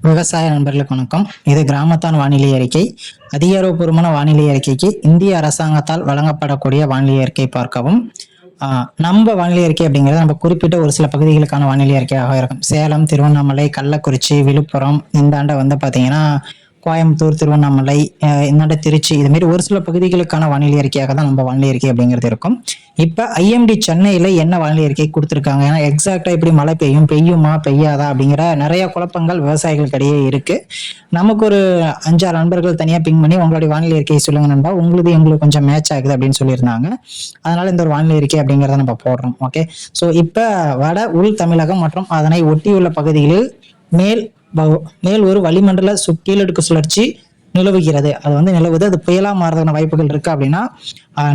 விவசாய நண்பர்களுக்கு வணக்கம். இது கிராமத்தான் வானிலை அறிக்கை. அதிகாரப்பூர்வமான வானிலை அறிக்கைக்கு இந்திய அரசாங்கத்தால் வழங்கப்படக்கூடிய வானிலை அறிக்கை பார்க்கவும். ஆஹ் நம்ம வானிலை அறிக்கை அப்படிங்கிறது நம்ம குறிப்பிட்ட ஒரு சில பகுதிகளுக்கான வானிலை அறிக்கையாக இருக்கும். சேலம் திருவண்ணாமலை கள்ளக்குறிச்சி விழுப்புரம் இந்த ஆண்டை வந்து பார்த்தீங்கன்னா கோயம்புத்தூர் திருவண்ணாமலை என்னோட திருச்சி இது மாதிரி ஒரு சில பகுதிகளுக்கான வானிலை அறிக்கையாக தான் நம்ம வானிலை அறிக்கை அப்படிங்கிறது இருக்கும். இப்போ ஐஎம்டி சென்னையில் என்ன வானிலை அறிக்கை கொடுத்துருக்காங்க? ஏன்னா எக்ஸாக்டாக இப்படி மழை பெய்யும் பெய்யுமா பெய்யாதா அப்படிங்கிற நிறைய குழப்பங்கள் விவசாயிகளுக்கு இடையே நமக்கு ஒரு அஞ்சாறு நண்பர்கள் தனியாக பிங் பண்ணி உங்களுடைய வானிலை அறிக்கையை சொல்லுங்க நண்பா. உங்களுக்கு எங்களுக்கு கொஞ்சம் மேட்ச் ஆகுது அப்படின்னு சொல்லியிருந்தாங்க. அதனால இந்த ஒரு வானிலை அறிக்கை அப்படிங்கிறத நம்ம போடுறோம். ஓகே ஸோ இப்போ வட உள் தமிழகம் மற்றும் அதனை ஒட்டியுள்ள பகுதிகளில் மேல் மேல் ஒரு வளிமண்டல சு கீழடுக்கு சுழற்சி நிலவுகிறது. அது வந்து நிலவுது. அது புயலாக மாறுறதுக்கான வாய்ப்புகள் இருக்கு அப்படின்னா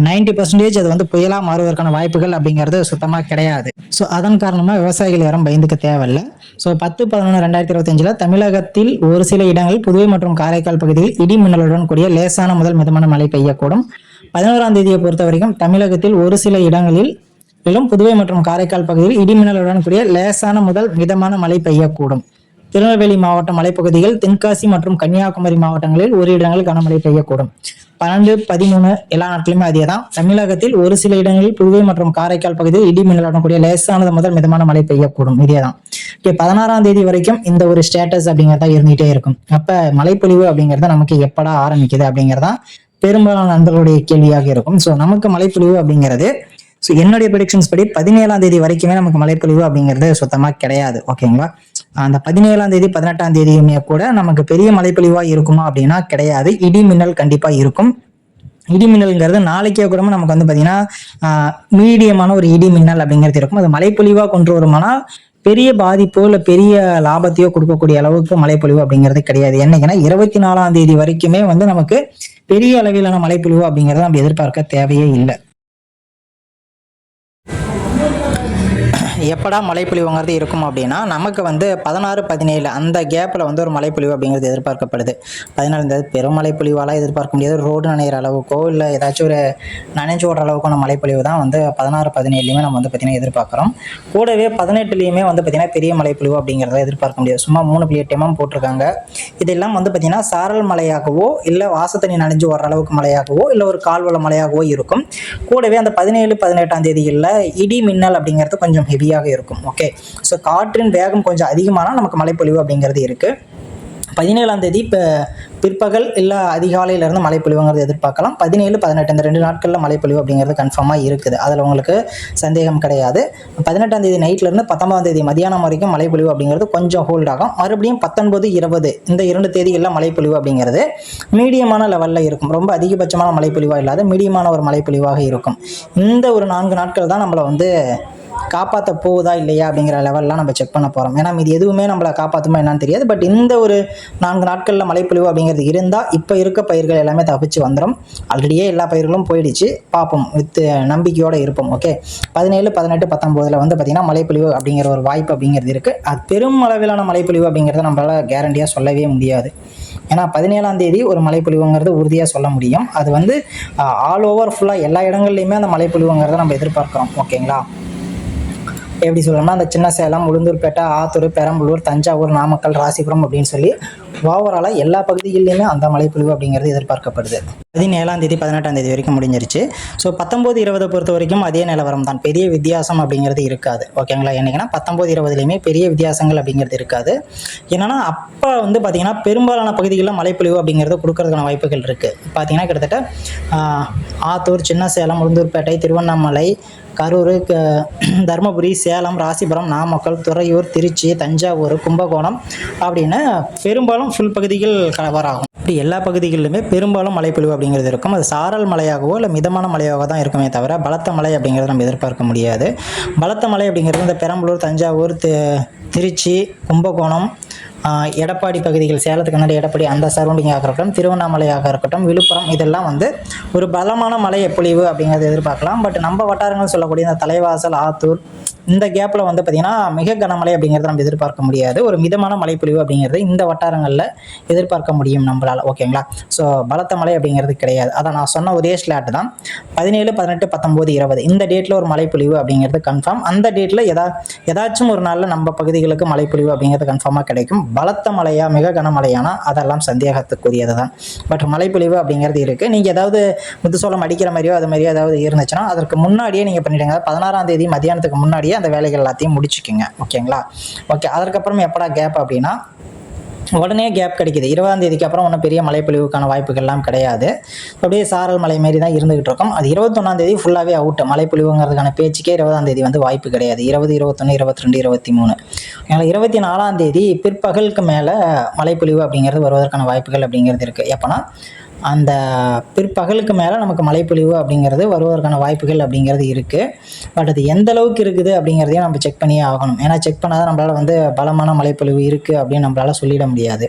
நைன்டி பர்சன்டேஜ் அது வந்து புயலாக மாறுவதற்கான வாய்ப்புகள் அப்படிங்கிறது சுத்தமாக கிடையாது. ஸோ அதன் காரணமாக விவசாயிகள் யாரும் பயந்துக்க தேவையில்லை. ஸோ பத்து பதினொன்று ரெண்டாயிரத்தி இருபத்தஞ்சில் தமிழகத்தில் ஒரு சில இடங்களில் புதுவை மற்றும் காரைக்கால் பகுதியில் இடி மின்னலுடன் கூடிய லேசான முதல் மிதமான மழை பெய்யக்கூடும். பதினோராம் தேதியை பொறுத்த வரைக்கும் தமிழகத்தில் ஒரு சில இடங்களில் மேலும் புதுவை மற்றும் காரைக்கால் பகுதியில் இடிமின்னலுடன் கூடிய லேசான முதல் மிதமான மழை பெய்யக்கூடும். திருநெல்வேலி மாவட்ட மலைப்பகுதிகள் தென்காசி மற்றும் கன்னியாகுமரி மாவட்டங்களில் ஒரு இடங்களில் கனமழை பெய்யக்கூடும். பன்னெண்டு பதிமூணு எல்லா நாட்களுமே அதே தான் தமிழகத்தில் ஒரு சில இடங்களில் புதுவை மற்றும் காரைக்கால் பகுதியில் இடி மின்னலுடன் கூடிய லேசானது முதல் மிதமான மழை பெய்யக்கூடும். இதே தான் பதினாறாம் தேதி வரைக்கும் இந்த ஒரு ஸ்டேட்டஸ் அப்படிங்கிறதா இருந்துகிட்டே இருக்கும். அப்ப மழைப்பொழிவு அப்படிங்கிறது நமக்கு எப்படா ஆரம்பிக்குது அப்படிங்கிறதா பெரும்பாலான நண்பர்களுடைய கேள்வியாக இருக்கும். ஸோ நமக்கு மழைப்பொழிவு அப்படிங்கிறது ஸோ என்னுடைய ப்ரெடிக்ஷன்ஸ் படி பதினேழாம் தேதி வரைக்குமே நமக்கு மழைப்பொழிவு அப்படிங்கிறது சுத்தமாக கிடையாது. ஓகேங்களா அந்த பதினேழாம் தேதி பதினெட்டாம் தேதியுமே கூட நமக்கு பெரிய மழைப்பொழிவா இருக்குமா அப்படின்னா கிடையாது. இடி மின்னல் கண்டிப்பா இருக்கும். இடி மின்னல்ங்கிறது நாளைக்கே கூட நமக்கு வந்து பார்த்தீங்கன்னா மீடியமான ஒரு இடி மின்னல் அப்படிங்கிறது இருக்கும். அது மழைப்பொழிவாக கொண்டு வருமானா பெரிய பாதிப்போ இல்லை பெரிய லாபத்தையோ கொடுக்கக்கூடிய அளவுக்கு மழைப்பொழிவு அப்படிங்கிறது கிடையாது. என்னைக்குன்னா இருபத்தி நாலாம் தேதி வரைக்குமே வந்து நமக்கு பெரிய அளவிலான மழைப்பொழிவு அப்படிங்கிறத நம்ம எதிர்பார்க்க தேவையே இல்லை. எப்படா மழைப்பொழிவுங்கிறது இருக்கும் அப்படின்னா நமக்கு வந்து பதினாறு பதினேழு அந்த கேப்பில் வந்து ஒரு மழைப்பொழிவு அப்படிங்கிறது எதிர்பார்க்கப்படுது. பதினாலு பெரும் மழைப்பொழிவாலாம் எதிர்பார்க்க முடியாது. ரோடு நனைகிற அளவுக்கோ இல்லை ஏதாச்சும் ஒரு நனைஞ்சு ஓடுற அளவுக்கான மழைப்பொழிவு தான் வந்து பதினாறு பதினேழுலையுமே நம்ம வந்து பார்த்திங்கன்னா எதிர்பார்க்குறோம். கூடவே பதினெட்டுலேயுமே வந்து பார்த்திங்கன்னா பெரிய மழைப்பொழிவு அப்படிங்கிறத எதிர்பார்க்க முடியாது. சும்மா மூணு புள்ளி எட்டு எம்எம் போட்டிருக்காங்க. இதெல்லாம் வந்து பார்த்திங்கன்னா சாரல் மழையாகவோ இல்லை வாசத்தண்ணி நனைஞ்சு ஓடுற அளவுக்கு மழையாகவோ இல்லை ஒரு கால்வள மழையாகவோ இருக்கும். கூடவே அந்த பதினேழு பதினெட்டாம் தேதிகளில் இடி மின்னல் அப்படிங்கிறது கொஞ்சம் ஹெவி ஹெவியாக இருக்கும். ஓகே ஸோ காற்றின் வேகம் கொஞ்சம் அதிகமானால் நமக்கு மழைப்பொழிவு அப்படிங்கிறது இருக்குது பதினேழாம் தேதி இப்போ பிற்பகல் இல்லை அதிகாலையிலேருந்து மழைப்பொழிவுங்கிறது எதிர்பார்க்கலாம். பதினேழு பதினெட்டு இந்த ரெண்டு நாட்களில் மழைப்பொழிவு அப்படிங்கிறது கன்ஃபார்மாக இருக்குது. அதில் உங்களுக்கு சந்தேகம் கிடையாது. பதினெட்டாம் தேதி நைட்லேருந்து பத்தொன்பதாம் தேதி மதியானம் வரைக்கும் மழைப்பொழிவு அப்படிங்கிறது கொஞ்சம் ஹோல்ட் ஆகும். மறுபடியும் பத்தொன்பது இருபது இந்த இரண்டு தேதிகளில் மழைப்பொழிவு அப்படிங்கிறது மீடியமான லெவலில் இருக்கும். ரொம்ப அதிகபட்சமான மழைப்பொழிவாக இல்லாத மீடியமான ஒரு மழைப்பொழிவாக இருக்கும். இந்த ஒரு நான்கு நாட்கள் தான் நம்மளை வந்து காப்பாற்ற போகுதா இல்லையா அப்படிங்கிற லெவல்லாம் நம்ம செக் பண்ண போகிறோம் ஏன்னா இது எதுவுமே நம்மளை காப்பாற்றுமா என்னன்னு தெரியாது. பட் இந்த ஒரு நான்கு நாட்களில் மழைப்பொழிவு அப்படிங்கிறது இருந்தால் இப்போ இருக்க பயிர்கள் எல்லாமே தப்பிச்சு வந்துடும் ஆல்ரெடியே எல்லா பயிர்களும் போயிடுச்சு. பார்ப்போம் வித் நம்பிக்கையோடு இருப்போம். ஓகே பதினேழு பதினெட்டு பத்தொம்போதில் வந்து பார்த்திங்கன்னா மழைப்பொழிவு அப்படிங்கிற ஒரு வாய்ப்பு அப்படிங்கிறது இருக்குது அது பெரும் அளவிலான மழைப்பொழிவு அப்படிங்கிறத நம்மளால் கேரண்டியாக சொல்லவே முடியாது. ஏன்னா பதினேழாம் தேதி ஒரு மழைப்பொழிவுங்கிறது உறுதியாக சொல்ல முடியும். அது வந்து ஆல் ஓவர் ஃபுல்லாக எல்லா இடங்கள்லையுமே அந்த மழைப்பொழிவுங்கிறத நம்ம எதிர்பார்க்குறோம். ஓகேங்களா எப்படி சொல்லணும்னா அந்த சின்ன சேலம் உளுந்தூர்பேட்டை ஆத்தூர் பெரம்பலூர் தஞ்சாவூர் நாமக்கல் ராசிபுரம் அப்படின்னு சொல்லி ஓவராலாக எல்லா பகுதிகளிலுமே அந்த மழைப்பொழிவு அப்படிங்கிறது எதிர்பார்க்கப்படுது. பதினேழாம் தேதி பதினெட்டாம் தேதி வரைக்கும் முடிஞ்சிருச்சு. ஸோ பத்தொம்போது இருபதை பொறுத்த வரைக்கும் அதே நிலவரம் தான். பெரிய வித்தியாசம் அப்படிங்கிறது இருக்காது. ஓகேங்களா என்னைக்குன்னா பத்தொம்போது இருபதுலையுமே பெரிய வித்தியாசங்கள் அப்படிங்கிறது இருக்காது. என்னன்னா அப்போ வந்து பார்த்திங்கன்னா பெரும்பாலான பகுதிகளில் மழைப்பொழிவு அப்படிங்கிறது கொடுக்கறதுக்கான வாய்ப்புகள் இருக்குது பார்த்தீங்கன்னா கிட்டத்தட்ட ஆத்தூர் சின்ன சேலம் உளுந்தூர்பேட்டை திருவண்ணாமலை கரூர் க- தருமபுரி சேலம் ராசிபுரம் நாமக்கல் துறையூர் திருச்சி தஞ்சாவூர் கும்பகோணம் அப்படின்னு பெரும்பாலும் ஃபுல் பகுதிகள் கவராகும் இப்படி எல்லா பகுதிகளிலுமே பெரும்பாலும் மழைப்பொழிவு அப்படிங்கிறது இருக்கும். அது சாரல் மழையாகவோ இல்லை மிதமான மழையாக தான் இருக்குமே தவிர பலத்த மழை அப்படிங்கிறத நம்ம எதிர்பார்க்க முடியாது. பலத்த மழை அப்படிங்கிறது இந்த பெரம்பலூர் தஞ்சாவூர் திருச்சி கும்பகோணம் எடப்பாடி பகுதிகள் சேலத்துக்கு முன்னாடி எடப்பாடி அந்த சரௌண்டிங்காக இருக்கட்டும் திருவண்ணாமலையாக இருக்கட்டும் விழுப்புரம் இதெல்லாம் வந்து ஒரு பலமான மலை எப்பொழிவு அப்படிங்கிறத எதிர்பார்க்கலாம். பட் நம்ம வட்டாரங்கள் சொல்லக்கூடிய இந்த தலைவாசல் ஆத்தூர் இந்த கேப்பில் வந்து பார்த்திங்கன்னா மிக கனமழை அப்படிங்கிறத நம்ம எதிர்பார்க்க முடியாது. ஒரு மிதமான மழைப்பொழிவு அப்படிங்கிறது இந்த வட்டாரங்களில் எதிர்பார்க்க முடியும் நம்மளால் ஓகேங்களா ஸோ பலத்த மழை அப்படிங்கிறது கிடையாது. அதான் நான் சொன்ன ஒரே ஸ்லாட் தான். பதினேழு பதினெட்டு பத்தொம்போது இருபது இந்த டேட்டில் ஒரு மழைப்பொழிவு அப்படிங்கிறது கன்ஃபார்ம் அந்த டேட்டில் எதா ஏதாச்சும் ஒரு நாளில் நம்ம பகுதிகளுக்கு மழைப்பொழிவு அப்படிங்கிறது கன்ஃபார்மாக கிடைக்கும். பலத்த மழையா மிக கனமழையானா அதெல்லாம் சந்தேகத்துக்குரியது தான் பட் மழைப்பொழிவு அப்படிங்கிறது இருக்குது நீங்கள் ஏதாவது முத்துசோளம் அடிக்கிற மாதிரியோ அது மாதிரியோ ஏதாவது இருந்துச்சுன்னா அதற்கு முன்னாடியே நீங்கள் பண்ணிவிடுங்க பதினாறாம் தேதி மதியானத்துக்கு முன்னாடியே அந்த வேலைகள் எல்லாத்தையும் முடிச்சுக்கோங்க. ஓகேங்களா ஓகே அதற்கப்புறம் எப்படா கேப் அப்படின்னா உடனே கேப் கிடைக்குது. இருபதாம் தேதிக்கு அப்புறம் ஒன்றும் பெரிய மழைப்பொழிவுக்கான வாய்ப்புகள்லாம் கிடையாது. அப்படியே சாரல் மலை மாரி தான் இருந்துகிட்டு இருக்கும். அது இருபத்தொன்னாம் தேதி ஃபுல்லாகவே அவுட்டு மழைப்பொழிவுங்கிறதுக்கான பேச்சுக்கே இருபதாம் தேதி வந்து வாய்ப்பு கிடையாது. இருபது இருபத்தொன்று இருபத்தி ரெண்டு இருபத்தி மூணு அதனால் இருபத்தி நாலாம் தேதி பிற்பகலுக்கு மேலே மழைப்பொழிவு அப்படிங்கிறது வருவதற்கான வாய்ப்புகள் அப்படிங்கிறது இருக்குது எப்போனா அந்த பிற்பகலுக்கு மேலே நமக்கு மழைப்பொழிவு அப்படிங்கிறது வருவதற்கான வாய்ப்புகள் அப்படிங்கிறது இருக்குது பட் அது எந்த அளவுக்கு இருக்குது அப்படிங்கிறதையும் நம்ம செக் பண்ணியே ஆகணும். ஏன்னா செக் பண்ணால் தான் நம்மளால் வந்து பலமான மழைப்பொழிவு இருக்குது அப்படின்னு நம்மளால் சொல்லிட முடியாது.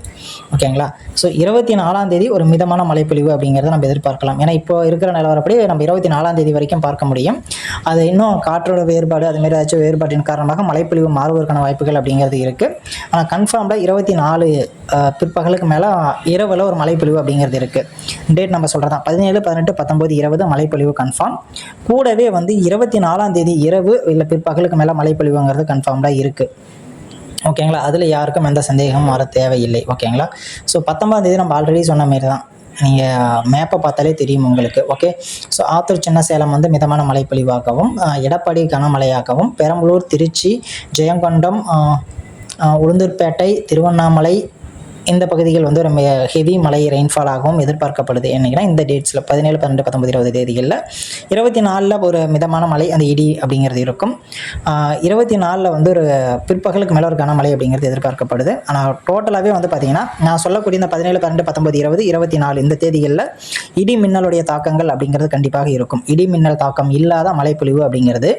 ஓகேங்களா? ஸோ இருபத்தி நாலாம் தேதி ஒரு மிதமான மழைப்பொழிவு அப்படிங்கிறத நம்ம எதிர்பார்க்கலாம். ஏன்னா இப்போ இருக்கிற நிலவரப்படி நம்ம இருபத்தி நாலாம் தேதி வரைக்கும் பார்க்க முடியும். அது இன்னும் காற்றோட வேறுபாடு அதுமாரி ஏதாச்சும் வேறுபாட்டின் காரணமாக மழைப்பொழிவு மாறுவதற்கான வாய்ப்புகள் அப்படிங்கிறது இருக்குது ஆனால் கன்ஃபார்ம்டாக இருபத்தி நாலு பிற்பகலுக்கு மேலே இரவில் ஒரு மழைப்பொழிவு அப்படிங்கிறது இருக்குது டேட் நம்ம சொல்கிறது தான் பதினேழு பதினெட்டு பத்தொம்போது இருபது மழைப்பொழிவு கன்ஃபார்ம் கூடவே வந்து இருபத்தி நாலாம் தேதி இரவு இல்லை பிற்பகலுக்கு மேலே மழைப்பொழிவுங்கிறது கன்ஃபார்ம்டாக இருக்குது ஓகேங்களா அதில் யாருக்கும் எந்த சந்தேகமும் வர தேவையில்லை. ஓகேங்களா ஸோ பத்தொம்பதாம் தேதி நம்ம ஆல்ரெடி சொன்ன மாரி தான் நீங்கள் மேப்பை பார்த்தாலே தெரியும் உங்களுக்கு. ஓகே ஸோ ஆத்தூர் சின்ன சேலம் வந்து மிதமான மழைப்பொழிவாகவும் எடப்பாடி கனமழையாகவும் பெரம்பலூர் திருச்சி ஜெயங்கொண்டம் உளுந்தூர்பேட்டை திருவண்ணாமலை இந்த பகுதிகள் வந்து ரொம்ப ஹெவி மழை ரெயின்ஃபால் ஆகவும் எதிர்பார்க்கப்படுது என்னைக்குன்னா இந்த டேட்ஸில் பதினேழு பன்னெண்டு பத்தொம்பது இருபது தேதிகளில். இருபத்தி நாலில் ஒரு மிதமான மழை அந்த இடி அப்படிங்கிறது இருக்கும். இருபத்தி நாலில் வந்து ஒரு பிற்பகலுக்கு மேலே ஒரு கனமழை அப்படிங்கிறது எதிர்பார்க்கப்படுது. ஆனால் டோட்டலாகவே வந்து பார்த்திங்கன்னா நான் சொல்லக்கூடிய இந்த பதினேழு பன்னெண்டு பத்தொம்பது இருபது இருபத்தி நாலு இந்த தேதிகளில் இடி மின்னலுடைய தாக்கங்கள் அப்படிங்கிறது கண்டிப்பாக இருக்கும். இடி மின்னல் தாக்கம் இல்லாத மழைப்பொழிவு அப்படிங்கிறது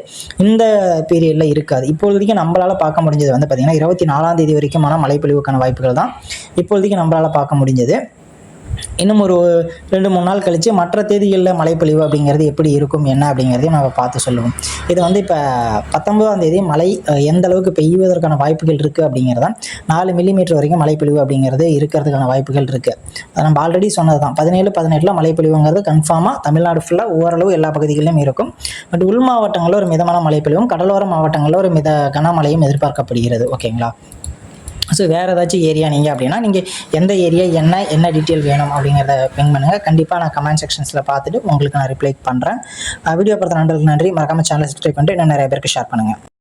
இந்த பீரியடில் இருக்காது. இப்பொழுதைக்கு நம்மளால் பார்க்க முடிஞ்சது வந்து பார்த்திங்கன்னா இருபத்தி நாலாம் தேதி வரைக்குமான மழைப்பொழிவுக்கான வாய்ப்புகள் தான். இப்போதைக்கு நம்மளால் பார்க்க முடிஞ்சது. இன்னும் ஒரு ரெண்டு மூணு நாள் கழித்து மற்ற தேதிகளில் மழைப்பொழிவு அப்படிங்கிறது எப்படி இருக்கும் என்ன அப்படிங்கிறதையும் நம்ம பார்த்து சொல்லுவோம். இது வந்து இப்போ பத்தொன்பதாம் தேதி மழை எந்த அளவுக்கு பெய்வதற்கான வாய்ப்புகள் இருக்குது அப்படிங்கிறதான் நாலு மில்லிமீட்டர் வரைக்கும் மழைப்பொழிவு அப்படிங்கிறது இருக்கிறதுக்கான வாய்ப்புகள் இருக்குது அதை நம்ம ஆல்ரெடி சொன்னது தான் பதினேழு பதினெட்டில் மழைப்பொழிவுங்கிறது கன்ஃபார்மாக தமிழ்நாடு ஃபுல்லாக ஓரளவு எல்லா பகுதிகளிலும் இருக்கும். பட் உள் மாவட்டங்களில் ஒரு மிதமான மழைப்பொழிவும் கடலோர மாவட்டங்களில் ஒரு மித கனமழையும் எதிர்பார்க்கப்படுகிறது. ஓகேங்களா ஸோ வேறு ஏதாச்சும் ஏரியா நீங்கள் அப்படின்னா நீங்கள் எந்த ஏரியா என்ன என்ன டீட்டெயில் வேணும் அப்படிங்கிறத பின் பண்ணுங்கள் கண்டிப்பாக நான் கமெண்ட் செக்ஷன்ஸில் பார்த்துட்டு உங்களுக்கு நான் ரிப்ளை பண்ணுறேன் வீடியோ பார்த்த நண்பர்களுக்கு நன்றி. மறக்காமல் சேனலை சப்ஸ்கிரைப் பண்ணிட்டு இன்னும் நிறைய பேருக்கு ஷேர் பண்ணுங்கள்